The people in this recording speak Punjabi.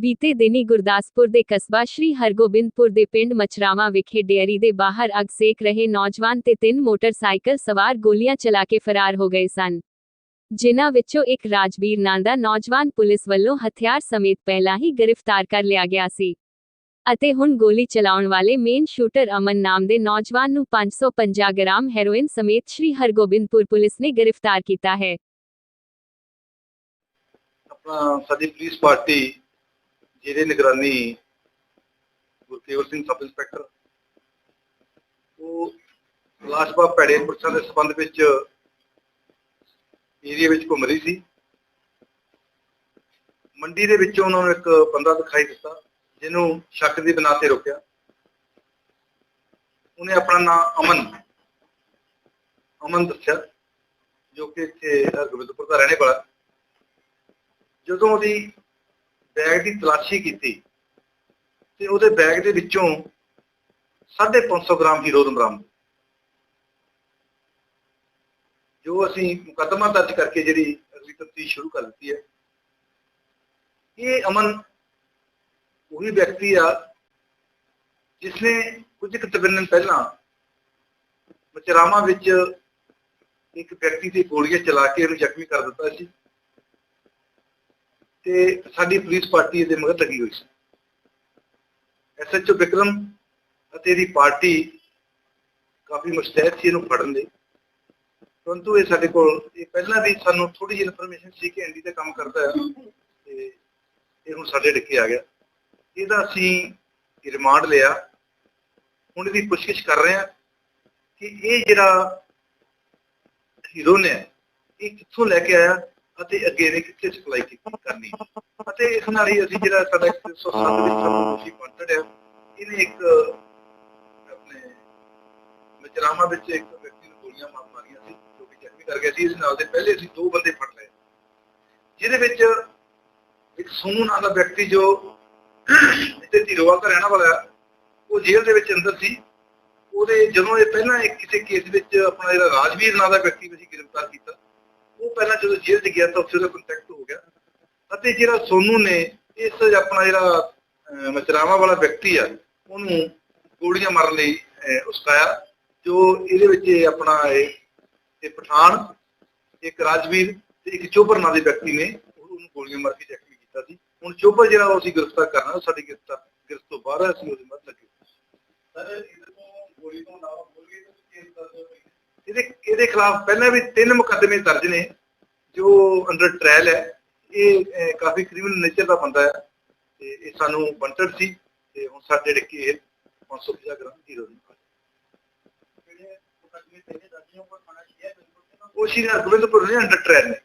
ਬੀਤੇ ਦਿਨੀ ਗੁਰਦਾਸਪੁਰ ਦੇ ਕਸਬਾ ਸ਼੍ਰੀ ਹਰਗੋਬਿੰਦਪੁਰ ਦੇ ਪਿੰਡ ਮਛਰਾਵਾਂ ਵਿਖੇ ਡੇਅਰੀ ਦੇ ਬਾਹਰ ਅੱਗ ਸੇਕ ਰਹੇ ਨੌਜਵਾਨ ਤੇ ਤਿੰਨ ਮੋਟਰਸਾਈਕਲ ਸਵਾਰ ਗੋਲੀਆਂ ਚਲਾ ਕੇ ਫਰਾਰ ਹੋ ਗਏ ਸਨ। ਜਿਨ੍ਹਾਂ ਵਿੱਚੋਂ ਇੱਕ ਰਾਜਵੀਰ ਨਾਂ ਦਾ ਨੌਜਵਾਨ ਪੁਲਿਸ ਵੱਲੋਂ ਹਥਿਆਰ ਸਮੇਤ ਪਹਿਲਾਂ ਹੀ ਗ੍ਰਿਫਤਾਰ ਕਰ ਲਿਆ ਗਿਆ ਸੀ। ਅਤੇ ਹੁਣ ਗੋਲੀ ਚਲਾਉਣ ਵਾਲੇ ਮੇਨ ਸ਼ੂਟਰ ਅਮਨ ਨਾਮ ਦੇ ਨੌਜਵਾਨ ਨੂੰ 550 ਗ੍ਰਾਮ ਹੈਰੋਇਨ ਸਮੇਤ ਸ਼੍ਰੀ ਹਰਗੋਬਿੰਦਪੁਰ ਪੁਲਿਸ ਨੇ ਗ੍ਰਿਫਤਾਰ ਕੀਤਾ ਹੈ। ਆਪਣਾ ਸਾਡੀ ਪੁਲਿਸ ਪਾਰਟੀ ਜਿਹਦੇ ਨਿਗਰਾਨੀ ਗੁਰਕੇਵਲ ਸਿੰਘ ਸਬ ਇੰਸਪੈਕਟਰ, ਉਹ ਲਾਸ਼ਬਾ ਭੈੜੇ ਪੁਰਸ਼ਾਂ ਦੇ ਸੰਬੰਧ ਵਿੱਚ ਏਰੀਆ ਵਿੱਚ ਘੁੰਮ ਰਹੀ ਸੀ। ਮੰਡੀ ਦੇ ਵਿੱਚੋਂ ਉਹਨਾਂ ਨੂੰ ਇੱਕ ਬੰਦਾ ਦਿਖਾਈ ਦਿੱਤਾ, ਜਿਹਨੂੰ ਸ਼ੱਕ ਦੀ ਬਣਾ ਤੇ ਰੋਕਿਆ। ਉਹਨੇ ਆਪਣਾ ਨਾਮ ਅਮਨ ਅਮਨ ਦੱਸਿਆ, ਜੋ ਕਿ ਇੱਥੇ ਹਰਗੋਬਿੰਦਪੁਰ ਦਾ ਰਹਿਣੇ ਵਾਲਾ। ਜਦੋਂ ਉਹਦੀ ਬੈਗ ਦੀ ਤਲਾਸ਼ੀ ਕੀਤੀ ਤੇ ਉਹਦੇ ਬੈਗ ਦੇ ਵਿੱਚੋਂ 550 ਗ੍ਰਾਮ ਹੀਰੋਇਨ ਬਰਾਮਦ। ਜੋ ਅਸੀਂ ਮੁਕੱਦਮਾ ਦਰਜ ਕਰਕੇ ਜਿਹੜੀ ਅਗਲੀ ਤਫਤੀਸ਼ ਸ਼ੁਰੂ ਕਰ ਦਿੱਤੀ ਹੈ, ਇਹ ਅਮਨ ਉਹੀ ਵਿਅਕਤੀ ਆ ਜਿਸਨੇ ਕੁਝ ਕੁ ਦਿਨ ਪਹਿਲਾਂ ਮਚਰਾਵਾਂ ਵਿੱਚ ਇੱਕ ਵਿਅਕਤੀ ਤੇ ਗੋਲੀਆਂ ਚਲਾ ਕੇ ਉਹਨੂੰ ਜ਼ਖਮੀ ਕਰ ਦਿੱਤਾ ਸੀ। ਤੇ ਸਾਡੀ ਪੁਲਿਸ ਪਾਰਟੀ ਇਹਦੇ ਮਗਰ ਲੱਗੀ ਹੋਈ ਸੀ। ਐਸਐਚਓ ਵਿਕਰਮ ਅਤੇ ਇਹਦੀ ਪਾਰਟੀ ਕਾਫੀ ਮੁਸਤੈਦ ਸੀ ਇਹਨੂੰ ਫੜਨ ਲਈ ਪਰੰਤੂ ਇਹ ਸਾਡੇ ਕੋਲ, ਇਹ ਪਹਿਲਾਂ ਵੀ ਸਾਨੂੰ ਥੋੜੀ ਜਿਹੀ ਇਨਫੋਰਮੇਸ਼ਨ ਸੀ ਕਿ ਐਂਡੀ ਦਾ ਕੰਮ ਕਰਦਾ ਹੈ ਤੇ ਇਹ ਹੁਣ ਸਾਡੇ ਡਿੱਕੇ ਆ ਗਿਆ। ਇਹਦਾ ਅਸੀਂ ਰਿਮਾਂਡ ਲਿਆ। ਹੁਣ ਇਹਦੀ ਪੁੱਛਗਿੱਛ ਕਰ ਰਹੇ ਹਾਂ ਕਿ ਇਹ ਜਿਹੜਾ ਹੀਰੋ ਨੇ ਇਹ ਕਿੱਥੋਂ ਲੈ ਕੇ ਆਇਆ ਅਤੇ ਅੱਗੇ ਇਹਨੇ ਕਿੱਥੇ ਸਪਲਾਈ ਕੀਤੀ ਕਰਨੀ। ਅਤੇ ਇਸ ਨਾਲ ਹੀ ਅਸੀਂ ਜਿਹੜਾ ਸਾਡਾ 107 ਵਿੱਚ ਸਾਨੂੰ ਤੁਸੀਂ ਹੈ ਇਹਨੇ ਇੱਕ ਆਪਣੇ ਮਜਰਾਮਾ ਵਿੱਚ ਇੱਕ ਵਿਅਕਤੀ ਨੂੰ ਗੋਲੀਆਂ ਮਾਰ ਮਾਰੀਆਂ ਸੀ, ਜੋ ਕਿ ਜ਼ਖਮੀ ਕਰ ਗਿਆ ਸੀ। ਇਸ ਨਾਲ ਦੇ ਪਹਿਲੇ ਅਸੀਂ ਦੋ ਬੰਦੇ ਫੜ ਲਏ। ਜਿਹਦੇ ਵਿੱਚ ਇੱਕ ਸੋਨੂ ਨਾਂ ਦਾ ਵਿਅਕਤੀ ਜੋ ਇੱਥੇ ਧੀਰੋਵਾਲ ਦਾ ਰਹਿਣ ਵਾਲਾ ਉਹ ਜੇਲ੍ਹ ਦੇ ਵਿੱਚ ਅੰਦਰ ਸੀ। ਉਹਦੇ ਜਦੋਂ ਇਹ ਪਹਿਲਾਂ ਇੱਕ ਕਿਸੇ ਕੇਸ ਵਿੱਚ ਆਪਣਾ ਜਿਹੜਾ ਰਾਜਵੀਰ ਨਾਂ ਦਾ ਵਿਅਕਤੀ ਅਸੀਂ ਗ੍ਰਿਫਤਾਰ ਕੀਤਾ ਉਹ ਪਹਿਲਾਂ ਜਦੋਂ ਜੇਲ੍ਹ 'ਚ ਗਿਆ ਤਾਂ ਉੱਥੇ ਉਹਦਾ ਕੰਟੈਕਟ ਹੋ ਗਿਆ। ਅਤੇ ਜਿਹੜਾ ਸੋਨੂ ਨੇ ਇਸ ਆਪਣਾ ਜਿਹੜਾ ਅਹ, ਵਾਲਾ ਵਿਅਕਤੀ ਆ ਉਹਨੂੰ ਗੋਲੀਆਂ ਮਾਰਨ ਲਈ ਉਸਕਾਇਆ ਜੋ ਇਹਦੇ ਵਿੱਚ ਆਪਣਾ ਇਹ ਇਹ ਪਠਾਨ ਇੱਕ ਰਾਜਵੀਰ ਤੇ ਇੱਕ ਚੋਬਰ ਨਾਂ ਦੇ ਵਿਅਕਤੀ ਨੇ ਉਹਨੂੰ ਗੋਲੀਆਂ ਮਾਰ ਕੇ ਜ਼ਖਮੀ ਕੀਤਾ ਸੀ। ਹੁਣ ਚੋਬਰ ਜਿਹੜਾ ਉਹ ਅਸੀਂ ਗ੍ਰਿਫਤਾਰ ਕਰਨਾ ਸਾਡੀ ਗ੍ਰਿਫਤਾਰ ਗ੍ਰਿਫਤ ਤੋਂ ਬਾਹਰ ਅਸੀਂ ਉਹਦੇ ਮੱਤ ਲੱਗੇ ਸਰ ਇਹਦੇ ਤੋਂ ਗੋਲੀ ਤੋਂ ਇਲਾਵਾ ਇਹਦੇ ਇਹਦੇ ਖਿਲਾਫ ਪਹਿਲਾਂ ਵੀ ਤਿੰਨ ਮੁਕੱਦਮੇ ਦਰਜ ਨੇ ਜੋ ਅੰਡਰ ਟ੍ਰਾਇਲ ਹੈ ਇਹ ਕਾਫੀ ਕ੍ਰਿਮੀਨਲ ਨੇਚਰ ਦਾ ਬੰਦਾ ਹੈ ਤੇ ਇਹ ਸਾਨੂੰ ਬੰਟਰ ਸੀ ਤੇ ਹੁਣ ਸਾਡੇ ਡਿੱਕੇ ਇਹ 550 ਗ੍ਰਾਮ ਦੀ ਉਹ ਸ਼੍ਰੀ ਹਰਗੋਬਿੰਦਪੁਰ ਨੇ ਅੰਡਰ ਟ੍ਰਾਇਲ ਨੇ।